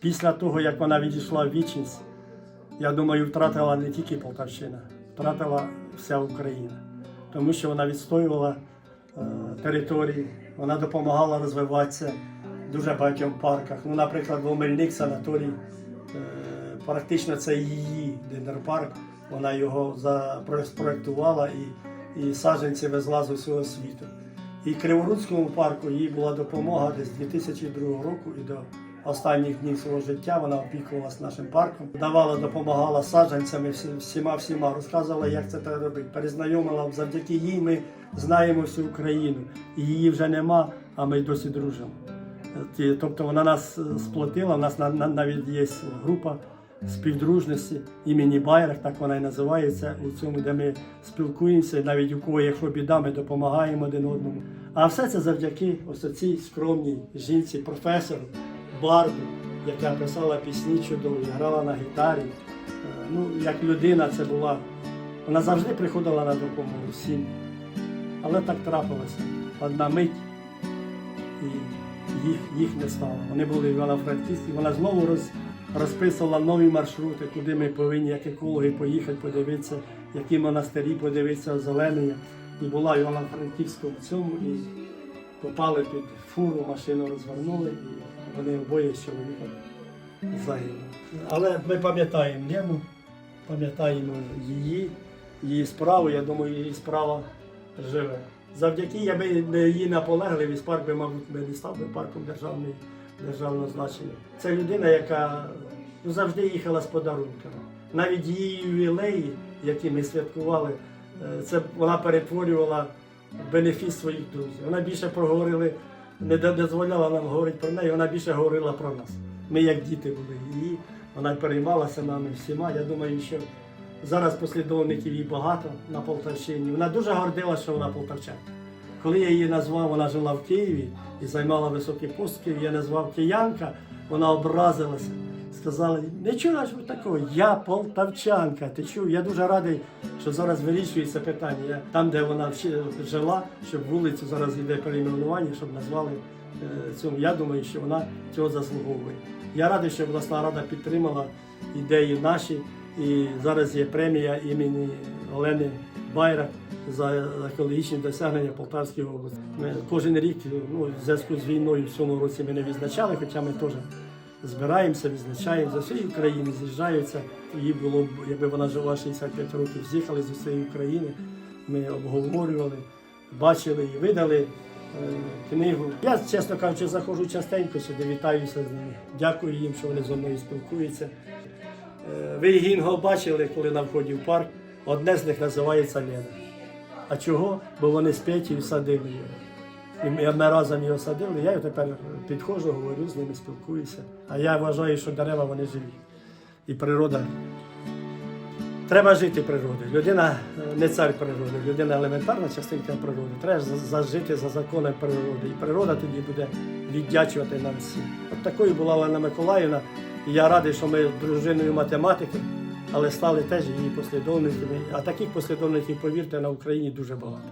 Після того, як вона відійшла в вічність, я думаю, втратила не тільки Полтавщина, втратила вся Україна. Тому що вона відстоювала е, території, вона допомагала розвиватися в дуже багатьом парках. Ну, наприклад, в Омельник санаторій, е, практично це її дендропарк, вона його спроектувала і, і саджанці везла з усього світу. І Криворуцькому парку їй була допомога десь з 2002 року і до останніх днів свого життя вона опікувалась нашим парком, давала, допомагала саджанцями, всіма всіма, розказувала, як це треба робити. Перезнайомила завдяки їй. Ми знаємо всю Україну. Її вже нема, а ми досі дружимо. Тобто вона нас е, сплотила, у нас на- на- навіть є група співдружності імені Байрах, так вона і називається, у цьому, де ми спілкуємося, навіть у кого, якщо біда, ми допомагаємо один одному. А все це завдяки ось цій скромній жінці, професору, барду, яка писала пісні чудові, грала на гітарі. Е, Ну, як людина це була. Вона завжди приходила на допомогу всім. Але так трапилося. Одна мить і їх, їх не стало. Вони були в Івано-Франківській, вона знову роз, розписувала нові маршрути, куди ми повинні, як екологи, поїхати, подивитися, які монастирі подивитися, озеленення. І була в Івано-Франківському цьому, і попали під фуру, машину розвернули, і вони обоє з чоловіком загинули. Але ми пам'ятаємо Лену, пам'ятаємо її, її справу, я думаю, її справа живе. Завдяки я би не її наполегливість, парк би, мабуть, би не став би парком державної, державного значення. Це людина, яка ну, завжди їхала з подарунками. Навіть її ювілеї, які ми святкували, е, це вона перетворювала бенефіс своїх друзів. Вона більше проговорили, не дозволяла нам говорити про неї, вона більше говорила про нас. Ми як діти були її, вона переймалася нами всіма. Я думаю, що зараз послідовників її багато на Полтавщині. Вона дуже гордилася, що вона полтавчанка. Коли я її назвав, вона жила в Києві і займала високий пост Києві, я назвав киянка, вона образилася. Сказала, не чула ж ви такого, я полтавчанка. Ти чув? Я дуже радий, що зараз вирішується питання. Там, де вона жила, щоб вулицю зараз йде перейменування, щоб назвали е, цьому. Я думаю, що вона цього заслуговує. Я радий, що обласна рада підтримала ідеї наші. І зараз є премія імені Олени Байрак за екологічні досягнення Полтавської області. Ми кожен рік ну, в зв'язку з війною в цьому році ми не відзначали, хоча ми теж збираємося, відзначаємо за всієї України, з'їжджаються. Їй було б, якби вона жила 65 років, з'їхали з усієї України. Ми обговорювали, бачили і видали е, книгу. Я, чесно кажучи, заходжу частенько сюди, вітаюся з ними. Дякую їм, що вони зі мною спілкуються. Е, Ви Гінго бачили, коли на вході в парк. Одне з них називається Лена. А чого? Бо вони з Петєю садили його. І ми, разом його садили, я його тепер підходжу, говорю з ними, спілкуюся. А я вважаю, що дерева вони живі. І природа. Треба жити природою. Людина не цар природи, людина елементарна частинка природи. Треба зажити за законом природи. І природа тоді буде віддячувати нам всім. От такою була Олена Миколаївна. І я радий, що ми дружиною математики, але стали теж її послідовниками. А таких послідовників, повірте, на Україні дуже багато.